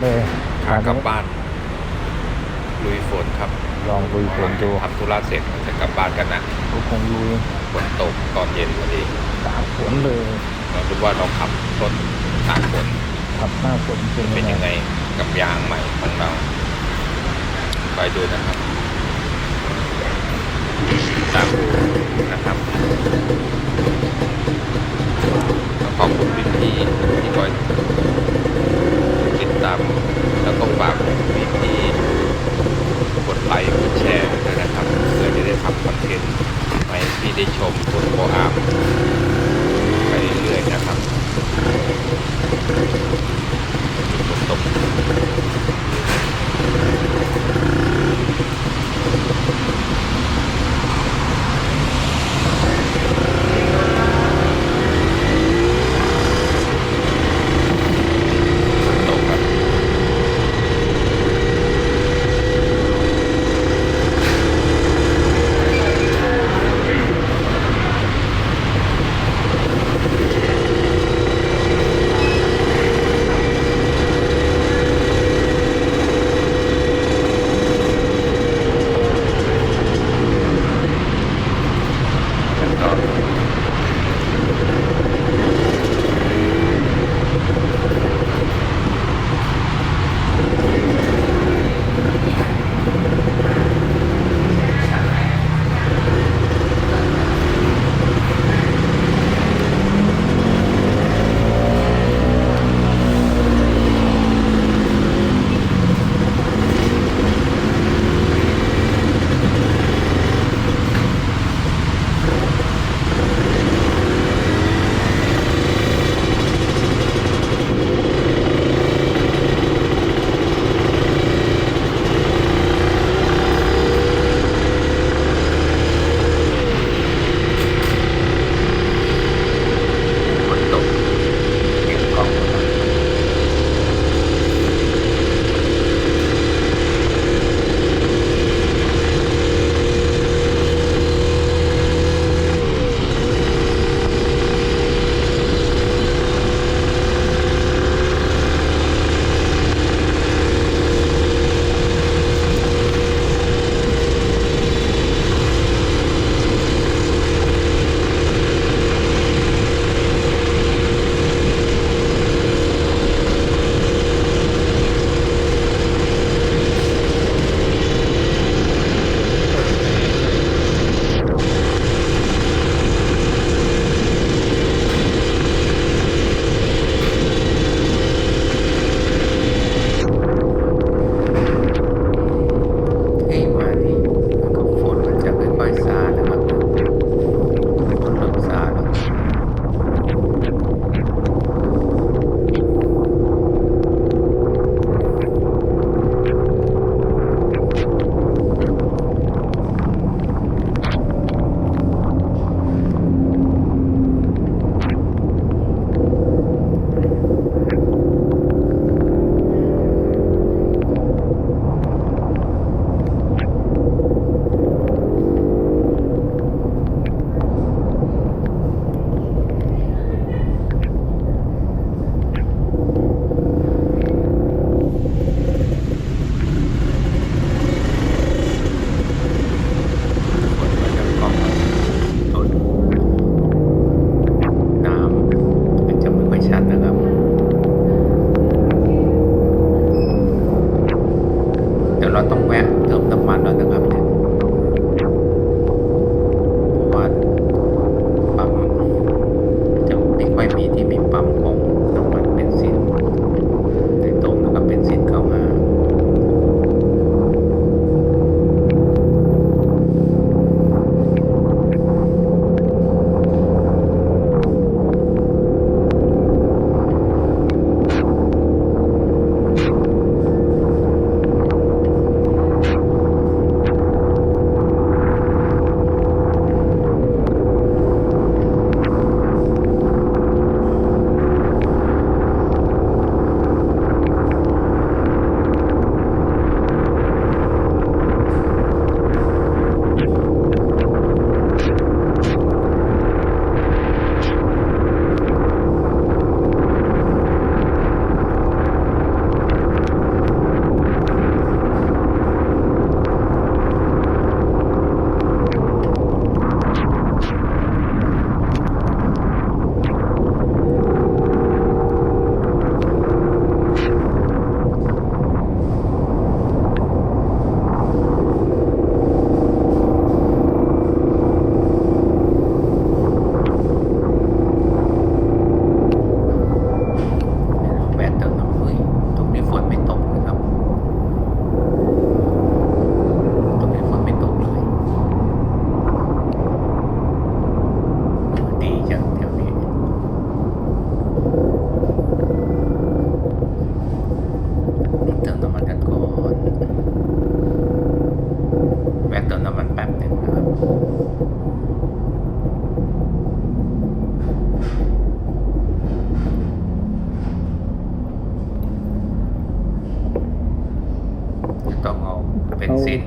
เลยขากลับบ้านลุยฝนครับลองลุยฝนดูทำธุระเสร็จจะกลับบ้านกันนะก็คงลุยฝนตกตอนเย็นพอดีตากฝนเลยเราคิดว่าเราขับรถตากฝนขับหน้าฝนเป็นเป็นยัยังงไงไงกับยางใหม่ของเราไปดูนะครับตามน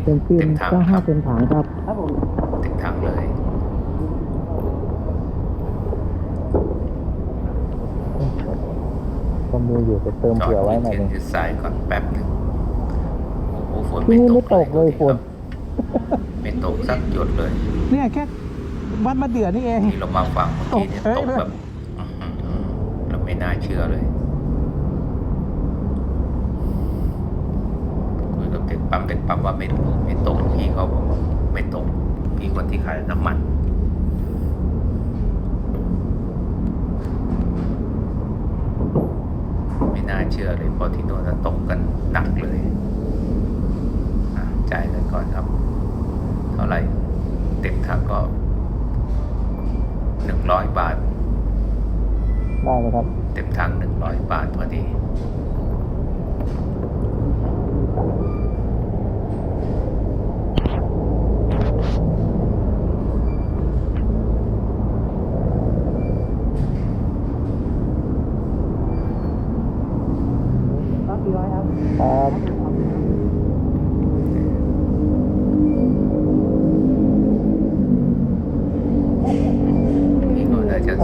เป็นซินเป็นซินเต็มถังก็คห้ารับเต็มถังครับครับผมเต็มถังเลยก็มีอยู่จะเติมจอดเผื่อไว้ยืนหน่อยเทีหยนึนงยืดสายก่อนแป๊บหนึ่งโอ้โหฝนที่ไม่นี่ตไม่กตกเลยดูดิฝนครับไม่ตกสักหยดเลย เนี่ยแค่วัดมาเดือนี่เองที่เรามาฟังเมื่อกี้เนี่ยตกตกเฮ้ยแบบอื้อหือเราไม่น่าเชื่อเลยคุยกับเด็ก ปั๊มเด็กปั๊มว่าไม่ไม่ตกพี่เขาบอกว่าไม่ตกพี่คนที่ขายน้ำมันไม่น่าเชื่อเลยเพราะที่โน่นน่ะตกกันหนักเลยอะจ่ายเงินก่อนครับ เท่าไหร่เต็มถังก็หนึ่งร้อยบาทได้เลยครับ เต็มถังหนึ่งร้อยบาทพอดี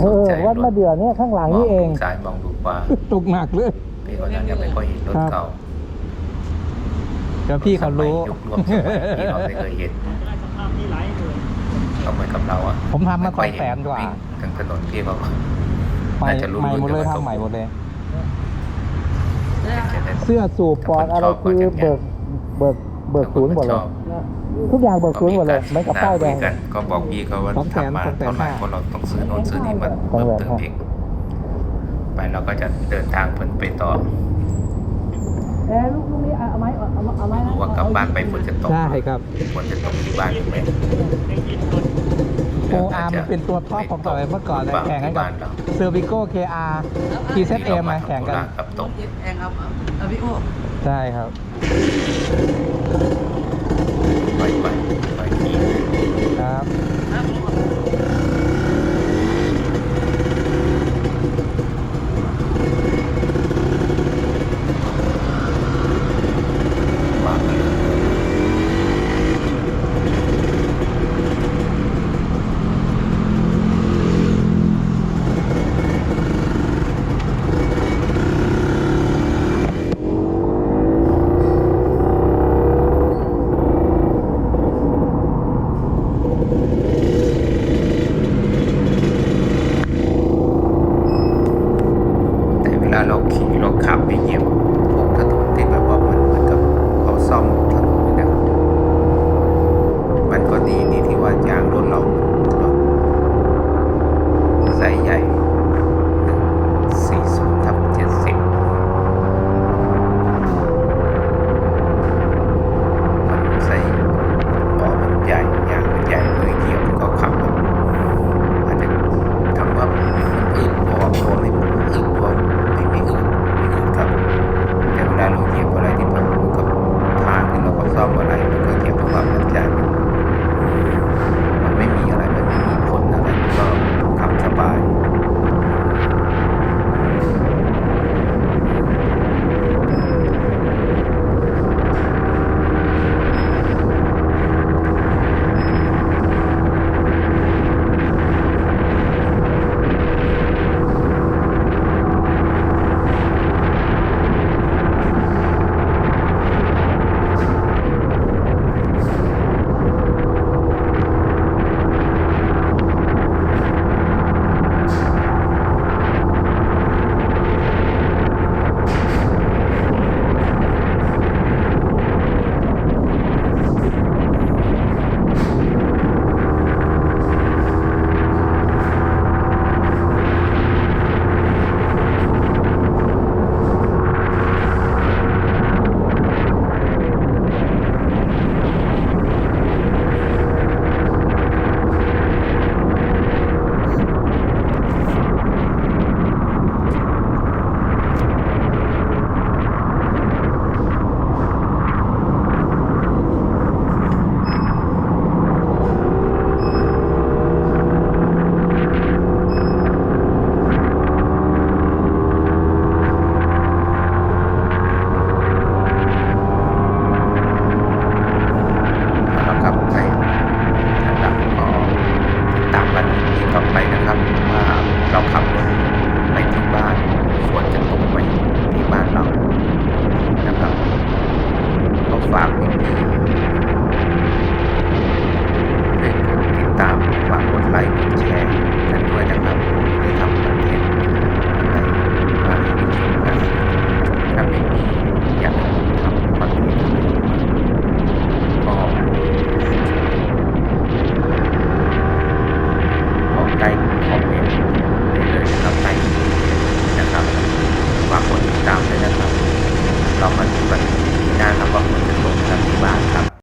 เอสนอใจวัดรมาถเดือเนี่ยข้างหลังนี่เองมซ้ายมองดูขวาตกหนักเลย พี่ก็น่าจะไม่ค่อยเห็นรถครับ เก่าเดี๋ยวพี่เขารู้ สมัยยุครวมสมัยที่เราไม่เคยเห็นเขาเหมือนกับเราอะผมทำมาไค่ยสองแสนกว่าวิ่งทางถนนพี่เขาใหม่น่าจะรู้ใหม่หมดเลยว่าทำใหม่หมดเลยจะได้เสื้อสูบปอดอะไรคือเบิกเบิกเบิกศูนย์หมดเลย ทุกอย่างเบิกศูนย์หมดเลยเหมือนกับป้ายแดงคุกันก็บอกพี่เขาว่าสองแสนทำมาสองแสนเท่าไหร่ห้าเพราะเราต้องซื้อโน่นซื้อนี่มาสองเพิ่มแสนเติมห้าอีกไปเราก็จะเดินทางเพิ่นไปต่อเออลูกลูกนี้เอาไม้เอาเอาเอาไม้นะรู้ว่ากลับบ้านไปฝนจะตกใช่ครับฝนจะตกที่บ้านหรือไม่โออาร์มันเป็นตัวท็อปของต่อยเมื่อก่อนเลยแข่งกันกับบ้านเราเซอร์วิโก้เคอาร์ทีเซเอมาแข่งกันกับตกแองครับเอาพี่โอ้ใช่ครับ ไปไปไปที่ครับ